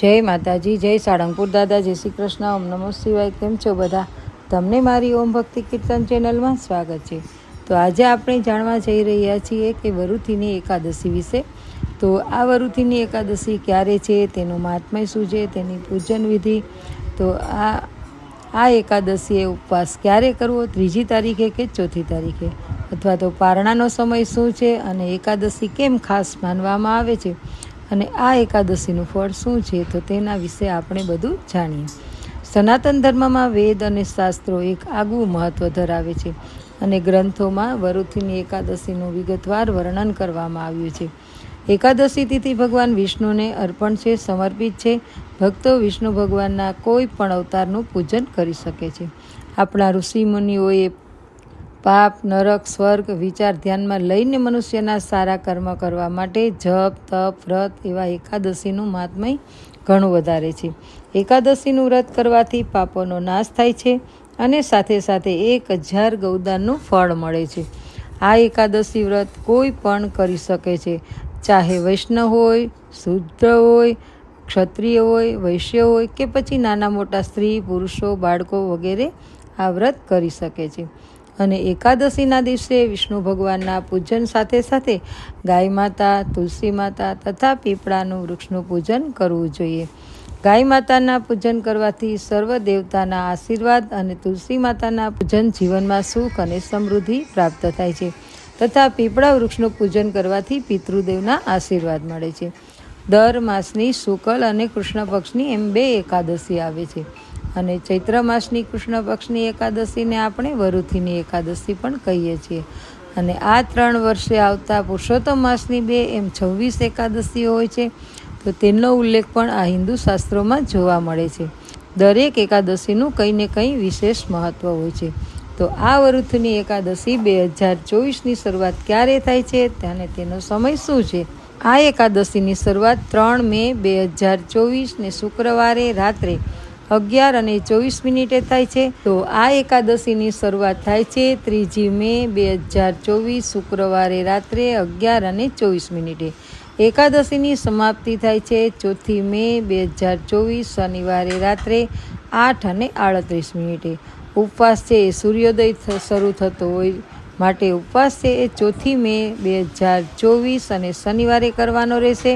જય માતાજી, જય સાળંગપુર દાદા, જય શ્રી કૃષ્ણ, ઓમ નમો શિવાય. કેમ છો બધા? તમને મારી ઓમ ભક્તિ કીર્તન ચેનલમાં સ્વાગત છે. તો આજે આપણે જાણવા જઈ રહ્યા છીએ કે વરુથીની એકાદશી વિશે. તો આ વરુથીની એકાદશી ક્યારે છે, તેનું મહાત્મય શું છે, તેની પૂજન વિધિ. તો આ આ એકાદશીએ ઉપવાસ ક્યારે કરવો, ત્રીજી તારીખે કે ચોથી તારીખે? અથવા તો પારણાનો સમય શું છે અને એકાદશી કેમ ખાસ માનવામાં આવે છે? અને આ એકાદશીનું ફળ શું છે તો તેના વિશે આપણે બધું જાણીએ. સનાતન ધર્મમાં વેદ અને શાસ્ત્રો એક આગવું મહત્ત્વ ધરાવે છે અને ગ્રંથોમાં વરુથીની એકાદશીનું વિગતવાર વર્ણન કરવામાં આવ્યું છે. એકાદશી તિથિ ભગવાન વિષ્ણુને અર્પણ છે, સમર્પિત છે. ભક્તો વિષ્ણુ ભગવાનના કોઈ પણ અવતારનું પૂજન કરી શકે છે. આપણા ઋષિમુનિઓએ પાપ, નરક, સ્વર્ગ વિચાર ધ્યાનમાં લઈને મનુષ્યના સારા કર્મ કરવા માટે જપ, તપ, વ્રત એવા એકાદશીનું મહાત્મય ઘણું વધારે છે. એકાદશીનું વ્રત કરવાથી પાપોનો નાશ થાય છે અને સાથે સાથે એક હજાર ગૌદાનનું ફળ મળે છે. આ એકાદશી વ્રત કોઈ પણ કરી શકે છે. ચાહે વૈષ્ણવ હોય, શુદ્ધ હોય, ક્ષત્રિય હોય, વૈશ્ય હોય કે પછી નાના મોટા સ્ત્રી, પુરુષો, બાળકો વગેરે આ વ્રત કરી શકે છે. અને એકાદશીના દિવસે વિષ્ણુ ભગવાનના પૂજન સાથે સાથે ગાય માતા, તુલસી માતા તથા પીપળાનું વૃક્ષનું પૂજન કરવું જોઈએ. ગાય માતાના પૂજન કરવાથી સર્વ દેવતાના આશીર્વાદ અને તુલસી માતાના પૂજન જીવનમાં સુખ અને સમૃદ્ધિ પ્રાપ્ત થાય છે તથા પીપળા વૃક્ષનું પૂજન કરવાથી પિતૃદેવના આશીર્વાદ મળે છે. દર માસની શુકલ અને કૃષ્ણ પક્ષની એમ બે એકાદશી આવે છે. અને ચૈત્ર માસની કૃષ્ણ પક્ષની એકાદશીને આપણે વરુથીની એકાદશી પણ કહીએ છીએ. અને આ ત્રણ વર્ષે આવતા પુરુષોત્તમ માસની બે એમ છવ્વીસ એકાદશીઓ હોય છે, તો તેનો ઉલ્લેખ પણ આ હિન્દુ શાસ્ત્રોમાં જોવા મળે છે. દરેક એકાદશીનું કંઈ ને કંઈ વિશેષ મહત્ત્વ હોય છે. તો આ વરુથની એકાદશી બે હજાર ચોવીસની શરૂઆત ક્યારે થાય છે, અને તેનો સમય શું છે? આ એકાદશીની શરૂઆત ત્રણ મે બે હજાર ચોવીસને શુક્રવારે રાત્રે અગિયાર અને ચોવીસ મિનિટે થાય છે. તો આ એકાદશીની શરૂઆત થાય છે ત્રીજી મે બે હજાર ચોવીસ શુક્રવારે રાત્રે અગિયાર અને ચોવીસ મિનિટે. એકાદશીની સમાપ્તિ થાય છે ચોથી મે બે હજાર ચોવીસ શનિવારે રાત્રે આઠ અને આડત્રીસ મિનિટે. ઉપવાસ છે એ સૂર્યોદય શરૂ થતો હોય માટે ઉપવાસ છે એ ચોથી મે બે હજાર ચોવીસ અને શનિવારે કરવાનો રહેશે.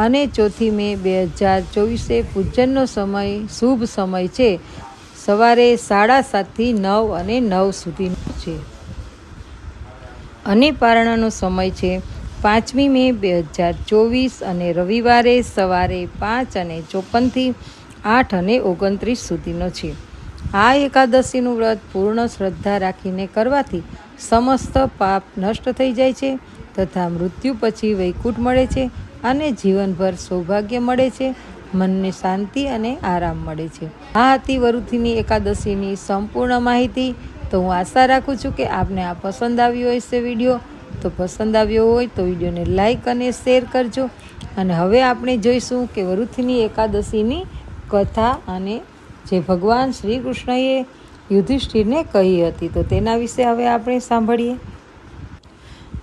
અને ચોથી મે બે હજાર ચોવીસે પૂજનનો સમય, શુભ સમય છે. સવારે સાડા સાતથી નવ અને નવ સુધીનો છે. અને પારણાનો સમય છે પાંચમી મે બે હજાર ચોવીસ અને રવિવારે સવારે પાંચ અને ચોપનથી આઠ અને ઓગણત્રીસ સુધીનો છે. આ એકાદશીનું વ્રત પૂર્ણ શ્રદ્ધા રાખીને કરવાથી સમસ્ત પાપ નષ્ટ થઈ જાય છે તથા મૃત્યુ પછી વૈકુંઠ મળે છે અને જીવનભર સૌભાગ્ય મળે છે, મનને શાંતિ અને આરામ મળે છે. આ હતી વરુથીની એકાદશીની સંપૂર્ણ માહિતી. તો હું આશા રાખું છું કે આપને આ પસંદ આવ્યો હશે વીડિયો. તો પસંદ આવ્યો હોય તો વિડીયોને લાઇક અને શેર કરજો. અને હવે આપણે જોઈશું કે વરુથીની એકાદશીની કથા અને જે ભગવાન શ્રી કૃષ્ણએ યુધિષ્ઠિરને કહી હતી. તો તેના વિશે હવે આપણે સાંભળીએ.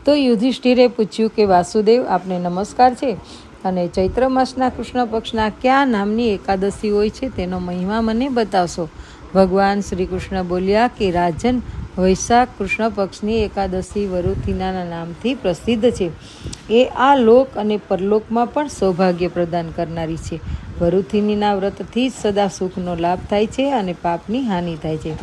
તો યુધિષ્ઠિરે પૂછ્યું કે, વાસુદેવ, આપને નમસ્કાર છે. અને ચૈત્ર માસના કૃષ્ણ પક્ષના કયા નામની એકાદશી હોય છે તેનો મહિમા મને બતાવશો. ભગવાન શ્રી કૃષ્ણ બોલ્યા કે, રાજન, વૈશાખ કૃષ્ણ પક્ષની એકાદશી વરુથિનાના નામથી પ્રસિદ્ધ છે. એ આ લોક અને પરલોકમાં પણ સૌભાગ્ય પ્રદાન કરનારી છે. વરુથિનીના વ્રતથી જ સદા સુખનો લાભ થાય છે અને પાપની હાનિ થાય છે.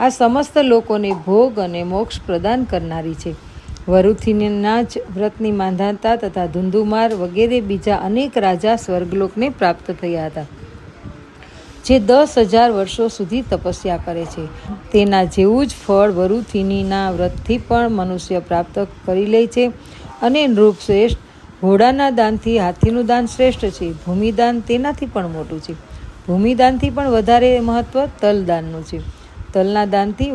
આ સમસ્ત લોકોને ભોગ અને મોક્ષ પ્રદાન કરનારી છે. વરુથિનીના જ વ્રતની માંધાતા તથા ધુંધુમાર વગેરે બીજા અનેક રાજા સ્વર્ગલોકને પ્રાપ્ત થયા હતા, જે દસ હજાર વર્ષો સુધી તપસ્યા કરે છે. તેના જેવું જ ફળ વરુથિનીના વ્રતથી પણ મનુષ્ય પ્રાપ્ત કરી લે છે અને નૃપશ્રેષ્ઠ ઘોડાના દાનથી હાથીનું દાન શ્રેષ્ઠ છે. ભૂમિદાન તેનાથી પણ મોટું છે. ભૂમિદાનથી પણ વધારે મહત્ત્વ તલદાનનું છે. તલના દાનથી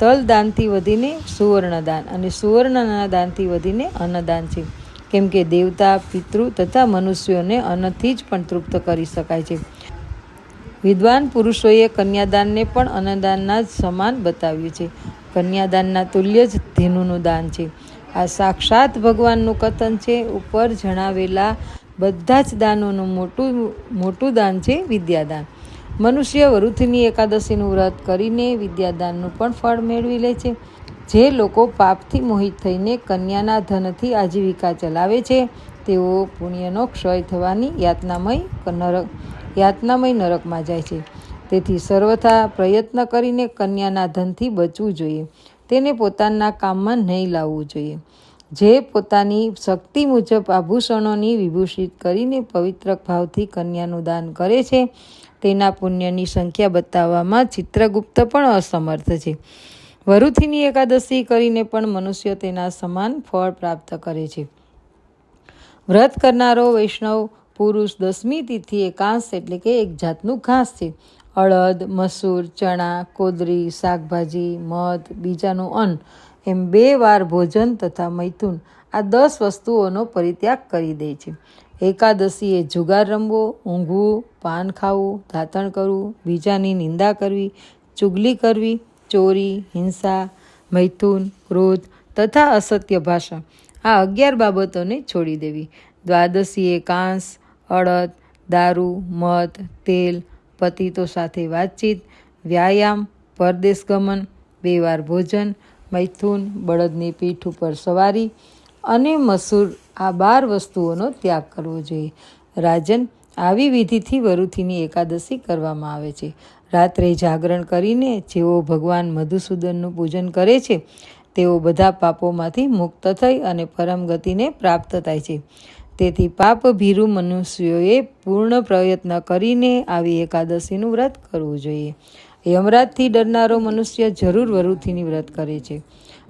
તલ દાનથી વધીને સુવર્ણદાન અને સુવર્ણના દાનથી વધીને અન્નદાન છે. કેમ કે દેવતા, પિતૃ તથા મનુષ્યોને અન્નથી જ પણ તૃપ્ત કરી શકાય છે. વિદ્વાન પુરુષોએ કન્યાદાનને પણ અન્નદાનના જ સમાન બતાવ્યું છે. કન્યાદાનના તુલ્ય જ ધેનુનું દાન છે. આ સાક્ષાત ભગવાનનું કથન છે. ઉપર જણાવેલા બધા જ દાનોનું મોટું મોટું દાન છે વિદ્યાદાન. મનુષ્ય વરુથીની એકાદશીનું વ્રત કરીને વિદ્યાદાનનું પણ ફળ મેળવી લે છે. જે લોકો પાપથી મોહિત થઈને કન્યાના ધનથી આજીવિકા ચલાવે છે, તેઓ પુણ્યનો ક્ષય થવાની યાતનામય નરક, યાતનામય નરકમાં જાય છે. તેથી સર્વથા પ્રયત્ન કરીને કન્યાના ધનથી બચવું જોઈએ. તેને પોતાના કામમાં નહીં લાવવું જોઈએ. જે પોતાની શક્તિ મુજબ આભૂષણોની વિભૂષિત કરીને પવિત્ર ભાવથી કન્યાનું દાન કરે છે તેના પુણ્યની સંખ્યા બતાવવામાં ચિત્રગુપ્ત પણ અસમર્થ છે. વરુથીની એકાદશી કરીને પણ મનુષ્ય તેના સમાન ફળ પ્રાપ્ત કરે છે. વ્રત કરનારો વૈષ્ણવ પુરુષ દસમી તિથિ એકાંશ એટલે કે એક જાતનું ઘાસ છે. અડદ મસૂર, ચણા, કોદરી, શાકભાજી, મધ, બીજાનું અન્ન એમ બે વાર ભોજન તથા મૈથુન આ દસ વસ્તુઓનો પરિત્યાગ કરી દે છે. એકાદશીએ જુગાર રમવો, ઊંઘવું, પાન ખાવું ધાતણ કરવું, બીજાની નિંદા કરવી, ચુગલી કરવી, ચોરી, હિંસા, મૈથુન, ક્રોધ તથા અસત્ય ભાષા આ અગિયાર બાબતોને છોડી દેવી. દ્વાદશીએ કાંસ, અડદ, દારૂ, મધ, તેલ, પતિતો સાથે વાતચીત, વ્યાયામ, પરદેશ ગમન બે વાર ભોજન, મૈથુન, બળદની પીઠ ઉપર સવારી અને મસૂર આ બાર વસ્તુઓનો ત્યાગ કરવો જોઈએ. રાજન, આવી વિધિથી વરુથીની એકાદશી કરવામાં આવે છે. રાત્રે જાગરણ કરીને જેઓ ભગવાન મધુસૂદનનું પૂજન કરે છે, તેઓ બધા પાપોમાંથી મુક્ત થઈ અને પરમ ગતિને પ્રાપ્ત થાય છે. તેથી પાપ ભીરુ મનુષ્યોએ પૂર્ણ પ્રયત્ન કરીને આવી એકાદશીનું વ્રત કરવું જોઈએ. યમરાજથી ડરનારો મનુષ્ય જરૂર વરુથીની વ્રત કરે છે.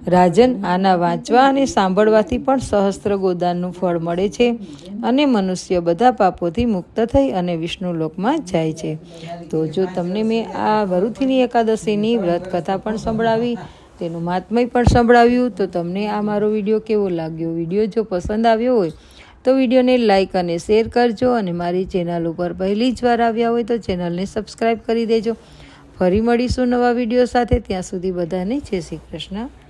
રાજન આના વાંચવા અને સાંભળવાથી પણ સહસ્ત્ર ગોદાનનું ફળ મળે છે અને મનુષ્ય બધા પાપોથી મુક્ત થઈ અને વિષ્ણુ લોકમાં જાય છે. તો જો તમને મેં આ વરુથીની એકાદશીની વ્રત કથા પણ સંભળાવી, તેનું મહાત્મય પણ સંભળાવ્યું, તો તમને આ મારો વીડિયો કેવો લાગ્યો? વીડિયો જો પસંદ આવ્યો હોય, તો વિડીયોને લાઇક અને શેર કરજો અને મારી ચેનલ ઉપર પહેલી જ વાર આવ્યા હોય તો ચેનલને સબસ્ક્રાઈબ કરી દેજો. ફરી મળીશું નવા વીડિયો સાથે, ત્યાં સુધી બધાને જય શ્રી કૃષ્ણ.